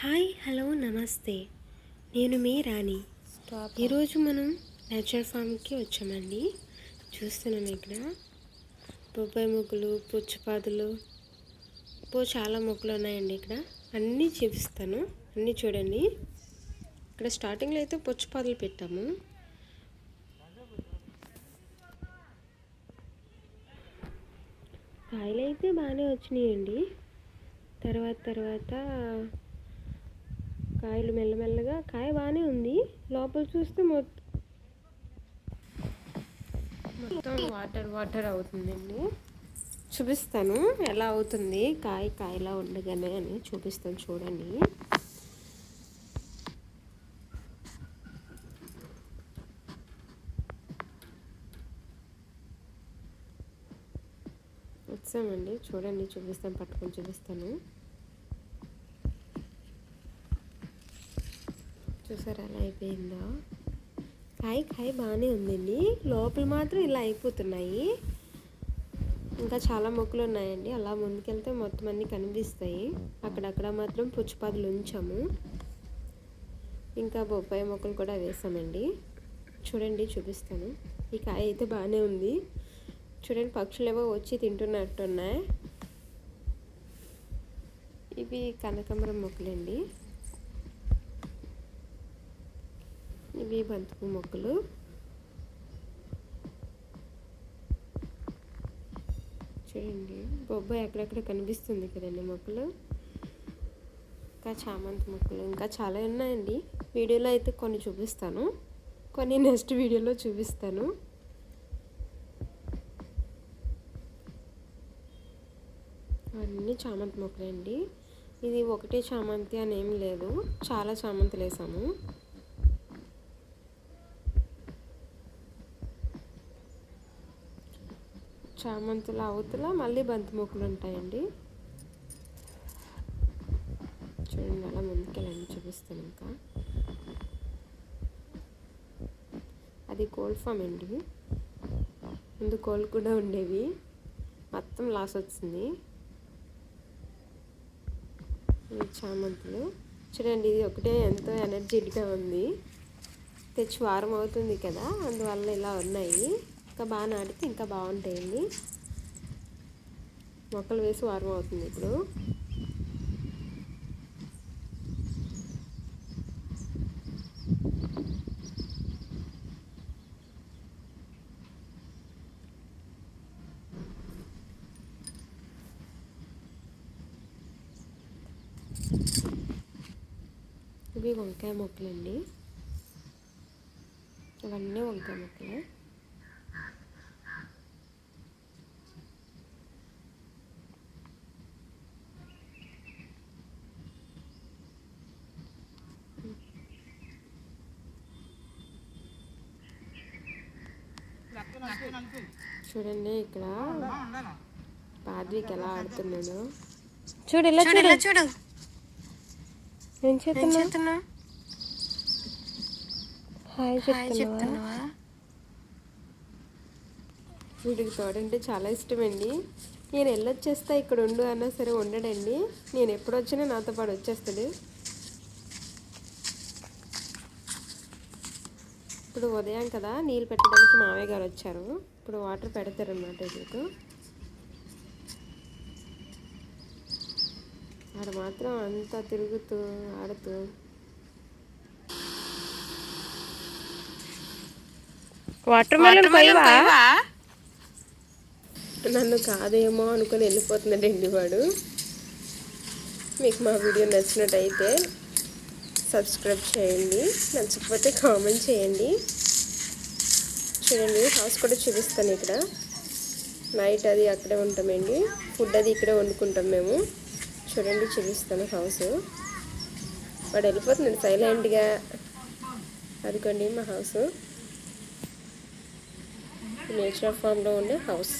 Hi hello నమస్తే. నేను మీ రాణి. ఈరోజు మనం నేచర్ ఫామ్కి వచ్చామండి. చూస్తున్నాం ఇక్కడ. బొబ్బాయి మొక్కలు పుచ్చపాదులు. పో చాలా మొక్కలు ఉన్నాయండి ఇక్కడ. అన్నీ చూపిస్తాను. అన్నీ చూడండి. ఇక్కడ స్టార్టింగ్లో అయితే పుచ్చపాదులు పెట్టాము. కాయలు అయితే బాగానే వచ్చినాయండి. తర్వాత తర్వాత కాయలు మెల్లమెల్లగా కాయ బాగానే ఉంది. లోపల చూస్తే మొత్తం మొత్తం వాటర్ వాటర్ అవుతుందండి. చూపిస్తాను ఎలా అవుతుంది. కాయ కాయలా ఉండగానే అని చూపిస్తాను చూడండి. వచ్చామండి. చూడండి చూపిస్తాను పట్టుకొని చూపిస్తాను. చూసారు ఎలా అయిపోయిందో? కాయ కాయ బాగానే ఉందండి లోపల మాత్రం ఇలా అయిపోతున్నాయి. ఇంకా చాలా మొక్కలు ఉన్నాయండి. అలా ముందుకెళ్తే మొత్తం అన్నీ కనిపిస్తాయి. అక్కడక్కడ మాత్రం పుచ్చిపాదులు ఉంచాము. ఇంకా బొప్పాయి మొక్కలు కూడా వేసామండి. చూడండి చూపిస్తాను. ఈ కాయ అయితే బాగానే ఉంది. చూడండి పక్షులు ఏవో వచ్చి తింటున్నట్టున్నాయి. ఇవి కనకాంబరం మొక్కలండి. ఇవి బంతిపూ మొక్కలు. చూడండి. బొబ్బాయి ఎక్కడెక్కడ కనిపిస్తుంది కదండి మొక్కలు? ఇంకా చామంతి మొక్కలు ఇంకా చాలా ఉన్నాయండి. వీడియోలో అయితే కొన్ని చూపిస్తాను. కొన్ని నెక్స్ట్ వీడియోలో చూపిస్తాను. అన్నీ చామంతి మొక్కలండి. ఇది ఒకటే చామంతి అని ఏం లేదు. చాలా చామంతులు వేసాము. చామంతుల అవతల మళ్ళీ బంతి మొక్కలు ఉంటాయండి. చూడండి అలా ముందుకెళ్ళండి చూపిస్తాను ఇంకా. అది కోల్డ్ ఫామ్ అండి. ముందు కోళ్ళు కూడా ఉండేవి. మొత్తం లాస్ వచ్చింది. ఈ చామంతులు. చూడండి ఇది ఒకటే ఎంతో ఎనర్జెటిక్గా ఉంది. తెచ్చి వారం అవుతుంది కదా అందువల్ల ఇలా ఉన్నాయి. ఇంకా బాగా నాటితే ఇంకా బాగుంటాయండి. మొక్కలు వేసి వారం అవుతుంది ఇప్పుడు. ఇవి వంకాయ మొక్కలండి. ఇవన్నీ వంకాయ మొక్కలే. చూడండి ఇక్కడ. పాద్వికి ఎలా ఆడుతున్నాడు. చూడు ఇలా చూడు చూడు. ఏం చేస్తున్నా హాయ్ చెప్తున్నా చెప్తున్నావా? వీడికి తోడంటే చాలా ఇష్టమండి. నేను వెళ్ళొచ్చేస్తా ఇక్కడ ఉండు అన్నా సరే ఉండడండి. నేను ఎప్పుడు వచ్చినా నాతో పాటు వచ్చేస్తాడు. ఇప్పుడు ఉదయం కదా నీళ్ళు పెట్టడానికి మావయ్య గారు వచ్చారు. ఇప్పుడు వాటర్ పెడతారు అన్నమాట వీళ్ళకు ఆడ మాత్రం అంతా తిరుగుతూ ఆడుతూ. వాటర్ మెలన్ నన్ను కాదేమో అనుకుని వెళ్ళిపోతున్నాడండి వాడు. మీకు మా వీడియో నచ్చినట్టయితే సబ్స్క్రైబ్ చేయండి నచ్చకపోతే కామెంట్ చేయండి. చూడండి హౌస్ కూడా చూపిస్తాను ఇక్కడ. నైట్ అది అక్కడే ఉంటామండి. ఫుడ్ అది ఇక్కడే వండుకుంటాం మేము. చూడండి చూపిస్తాను హౌస్ వాడు వెళ్ళిపోతున్నాడు సైలెంట్గా అదికోండి మా హౌస్ నేచర్ ఫామ్లో ఉండే హౌస్